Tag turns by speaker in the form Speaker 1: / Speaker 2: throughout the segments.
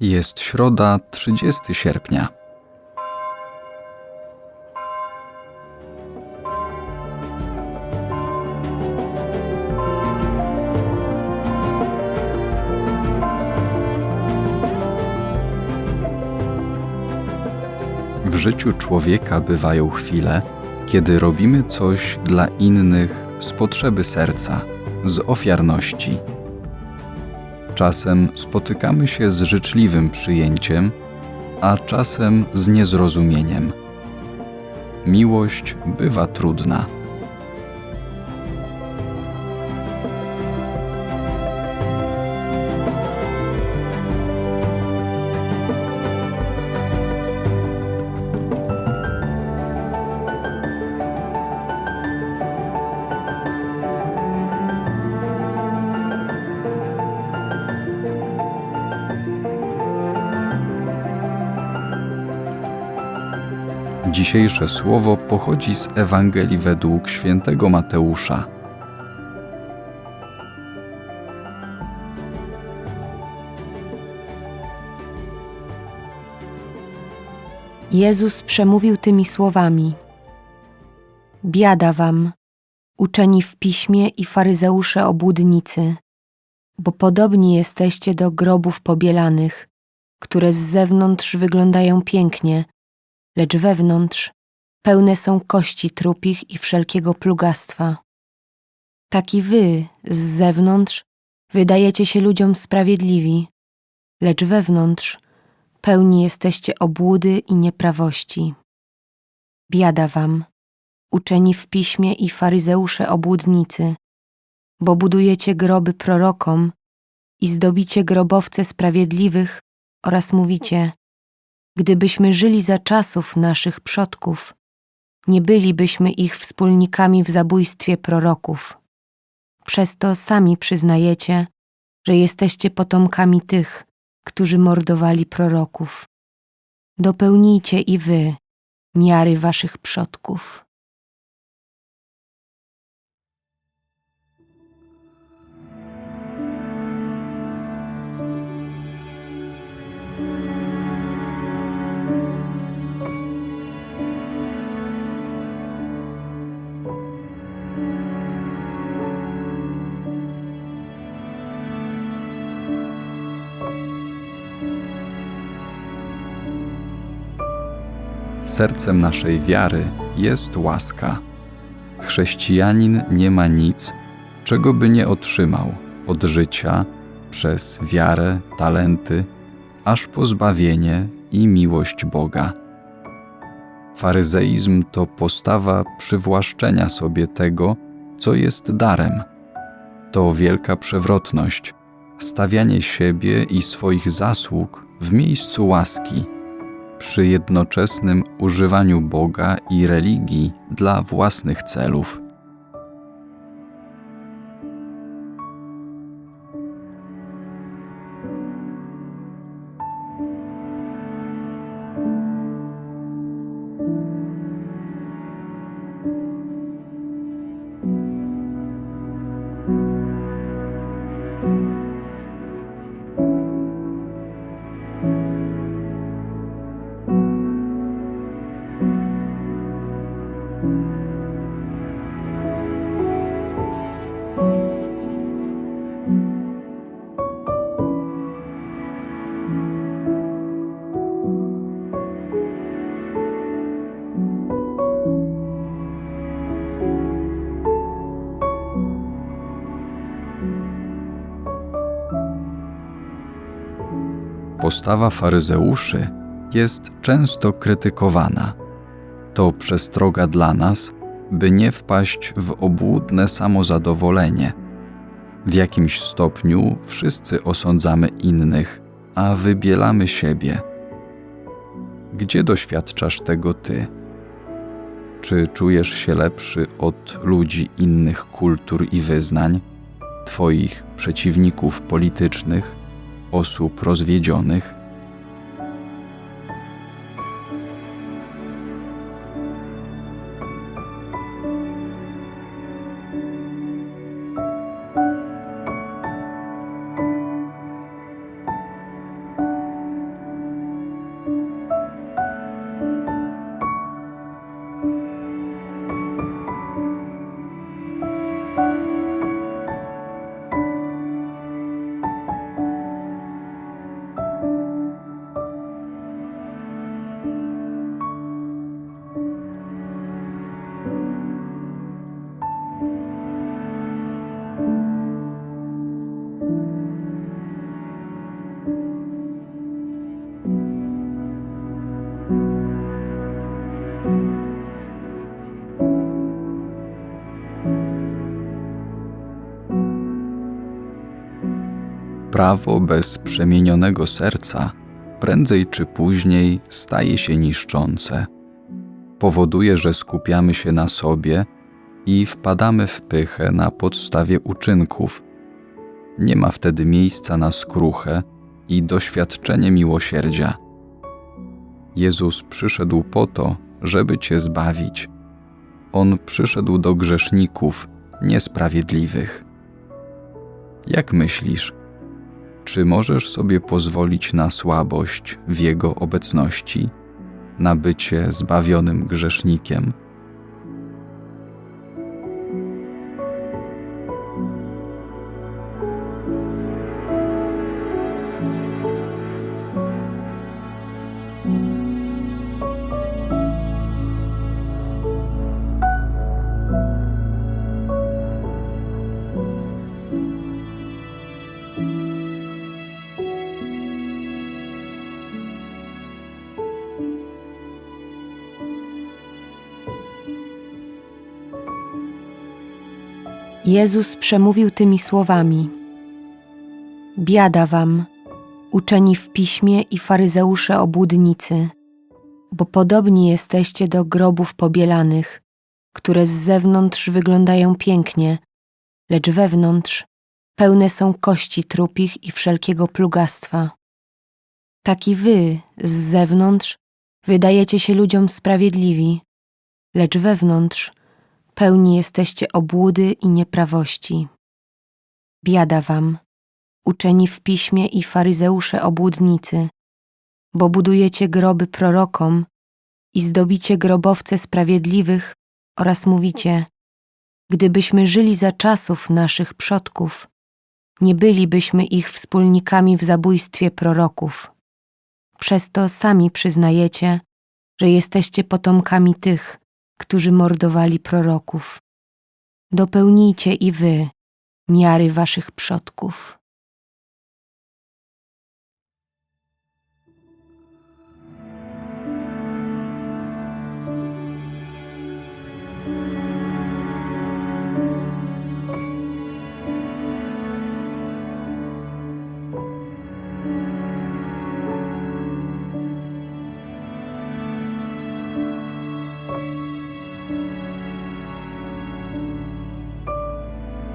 Speaker 1: Jest środa, 30 sierpnia. W życiu człowieka bywają chwile, kiedy robimy coś dla innych z potrzeby serca, z ofiarności. Czasem spotykamy się z życzliwym przyjęciem, a czasem z niezrozumieniem. Miłość bywa trudna. Dzisiejsze słowo pochodzi z Ewangelii według świętego Mateusza.
Speaker 2: Jezus przemówił tymi słowami: Biada wam, uczeni w piśmie i faryzeusze obłudnicy, bo podobni jesteście do grobów pobielanych, które z zewnątrz wyglądają pięknie, lecz wewnątrz pełne są kości trupich i wszelkiego plugastwa. Tak i wy z zewnątrz wydajecie się ludziom sprawiedliwi, lecz wewnątrz pełni jesteście obłudy i nieprawości. Biada wam, uczeni w piśmie i faryzeusze obłudnicy, bo budujecie groby prorokom i zdobicie grobowce sprawiedliwych oraz mówicie, gdybyśmy żyli za czasów naszych przodków, nie bylibyśmy ich wspólnikami w zabójstwie proroków. Przez to sami przyznajecie, że jesteście potomkami tych, którzy mordowali proroków. Dopełnijcie i wy miary waszych przodków.
Speaker 1: Sercem naszej wiary jest łaska. Chrześcijanin nie ma nic, czego by nie otrzymał od życia przez wiarę, talenty, aż po zbawienie i miłość Boga. Faryzeizm to postawa przywłaszczenia sobie tego, co jest darem. To wielka przewrotność, stawianie siebie i swoich zasług w miejscu łaski przy jednoczesnym używaniu Boga i religii dla własnych celów. Postawa faryzeuszy jest często krytykowana. To przestroga dla nas, by nie wpaść w obłudne samozadowolenie. W jakimś stopniu wszyscy osądzamy innych, a wybielamy siebie. Gdzie doświadczasz tego ty? Czy czujesz się lepszy od ludzi innych kultur i wyznań, twoich przeciwników politycznych, osób rozwiedzionych? Prawo bez przemienionego serca prędzej czy później staje się niszczące. Powoduje, że skupiamy się na sobie i wpadamy w pychę na podstawie uczynków. Nie ma wtedy miejsca na skruchę i doświadczenie miłosierdzia. Jezus przyszedł po to, żeby Cię zbawić. On przyszedł do grzeszników, niesprawiedliwych. Jak myślisz, czy możesz sobie pozwolić na słabość w Jego obecności, na bycie zbawionym grzesznikiem?
Speaker 2: Jezus przemówił tymi słowami: Biada wam, uczeni w piśmie i faryzeusze obłudnicy, bo podobni jesteście do grobów pobielanych, które z zewnątrz wyglądają pięknie, lecz wewnątrz pełne są kości trupich i wszelkiego plugastwa. Tak i wy z zewnątrz wydajecie się ludziom sprawiedliwi, lecz wewnątrz pełni jesteście obłudy i nieprawości. Biada wam, uczeni w piśmie i faryzeusze obłudnicy, bo budujecie groby prorokom i zdobicie grobowce sprawiedliwych oraz mówicie, gdybyśmy żyli za czasów naszych przodków, nie bylibyśmy ich wspólnikami w zabójstwie proroków. Przez to sami przyznajecie, że jesteście potomkami tych, którzy mordowali proroków. Dopełnijcie i wy miary waszych przodków.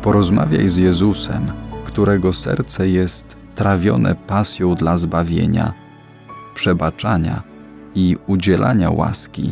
Speaker 1: Porozmawiaj z Jezusem, którego serce jest trawione pasją dla zbawienia, przebaczania i udzielania łaski.